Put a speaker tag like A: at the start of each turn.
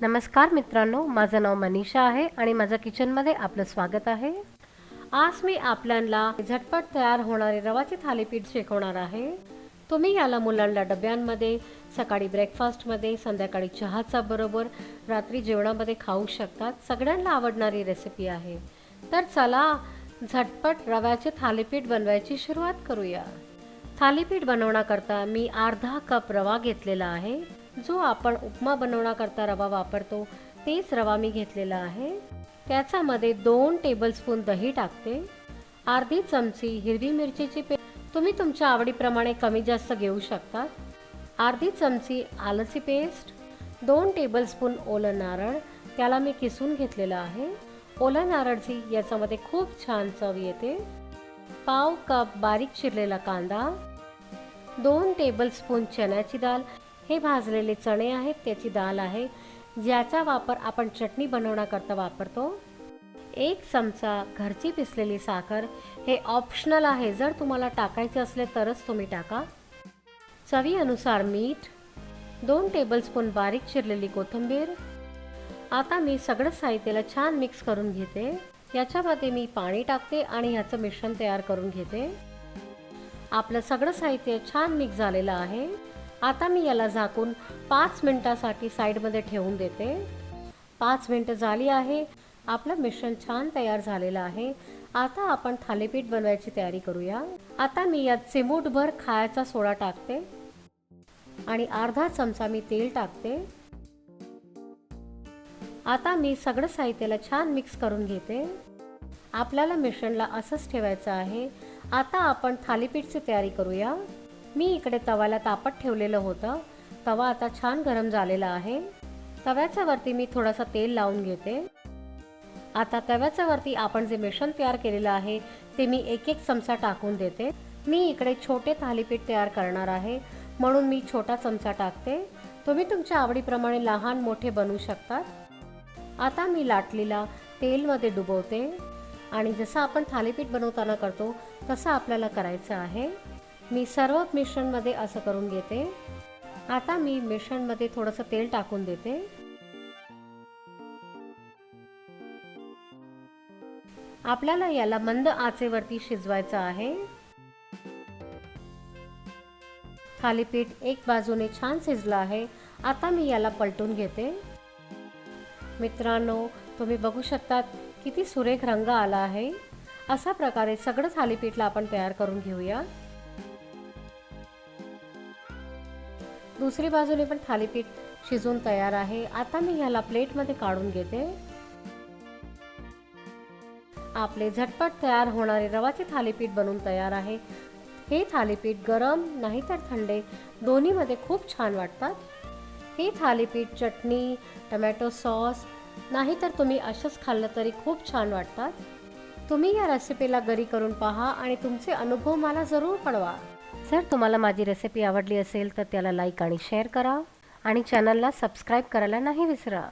A: नमस्कार मित्रांनो माझं नाव मनीषा आहे आणि माझ्या किचनमध्ये आपलं स्वागत आहे. आज मी आपल्याला झटपट तयार होणारे रवाचे थालीपीठ शिकवणार आहे. तुम्ही याला मुलांना डब्यांमध्ये सकाळी ब्रेकफास्टमध्ये संध्याकाळी चहाचा बरोबर रात्री जेवणामध्ये खाऊ शकतात. सगळ्यांना आवडणारी रेसिपी आहे. तर चला झटपट रव्याचे थालीपीठ बनवायची सुरुवात करूया. थालीपीठ बनवण्याकरता मी अर्धा कप रवा घेतलेला आहे. जो आपण उपमा बनवण्याकरता रवा वापरतो तेच रवा मी घेतलेला आहे. त्याच्यामध्ये दोन टेबलस्पून दही टाकते. अर्धी चमची हिरवी मिरचीची पे तुम्ही तुमच्या आवडीप्रमाणे कमी जास्त घेऊ शकता अर्धी चमची आलची पेस्ट दोन टेबलस्पून ओलं नारळ त्याला मी किसून घेतलेलं आहे. ओलं नारळची याच्यामध्ये खूप छान चव येते. पाव कप बारीक चिरलेला कांदा दोन टेबलस्पून चण्याची डाळ हे भाजलेले चणे आहेत त्याची डाळ आहे ज्याचा वापर आपण चटणी बनवण्याकरता वापरतो. एक चमचा घरची पिसलेली साखर हे ऑप्शनल आहे जर तुम्हाला टाकायचे असले तरच तुम्ही टाका. चवीनुसार मीठ दोन टेबलस्पून बारीक चिरलेली कोथिंबीर. आता मी सगळं साहित्याला छान मिक्स करून घेते. याच्यामध्ये मी पाणी टाकते आणि ह्याचं मिश्रण तयार करून घेते. आपलं सगळं साहित्य छान मिक्स झालेलं आहे. आता मी याला झाकून पाच मिनटासाठी साईडमध्ये ठेवून देते. पाच मिनटं झाली आहे. आपलं मिश्रण छान तयार झालेलं आहे. आता आपण थालीपीठ बनवायची तयारी करूया. आता मी यात चिमूटभर खायचा सोडा टाकते. आणि अर्धा चमचा मी तेल टाकते. आता मी सगळं साहित्याला छान मिक्स करून घेते. आपल्याला मिश्रणला असंच ठेवायचं आहे. आता आपण थालीपीठची तयारी करूया. मी इकडे तव्याला तापत ठेवलेलं होतं. तवा आता छान गरम झालेला आहे. तव्याच्या वरती मी थोडासा तेल लावून घेते. आता तव्याच्या वरती आपण जे मिश्रण तयार केलेलं आहे ते मी एक एक चमचा टाकून देते. मी इकडे छोटे थालीपीठ तयार करणार आहे. म्हणून मी छोटा चमचा टाकते. तुम्ही तुमच्या आवडीप्रमाणे लहान मोठे बनवू शकतात. आता मी लाटलीला तेलमध्ये डुबवते. आणि जसं आपण थालीपीठ बनवताना करतो तसं आपल्याला करायचं आहे. मी सर्व मिश्रणमध्ये असं करून घेते. आता मी मिश्रणमध्ये थोडंसं तेल टाकून देते. आपल्याला याला मंद आचेवरती शिजवायचं आहे. थालीपीठ एक बाजूने छान शिजलं आहे. आता मी याला पलटून घेते. मित्रांनो तुम्ही बघू शकतात किती सुरेख रंग आला आहे. अशा प्रकारे सगळं थालीपीठला आपण तयार करून घेऊया. दुसरी बाजूने पण थालीपीठ शिजून तयार आहे. आता मी ह्याला प्लेटमध्ये काढून घेते. आपले झटपट तयार होणारे रवाचे थालीपीठ बनून तयार आहे. हे थालीपीठ गरम नाही तर थंडे दोन्हीमध्ये खूप छान वाटतात. हे थालीपीठ चटणी टमॅटो सॉस नाही तर तुम्ही असंच खाल्लं तरी खूप छान वाटतात. तुम्ही या रेसिपीला घरी करून पहा आणि तुमचे अनुभव मला जरूर कळवा. जर तुम्हाला माझी रेसिपी आवडली असेल तर त्याला लाईक आणि शेअर करा. आणि चॅनलला सबस्क्राईब करायला नाही विसरा.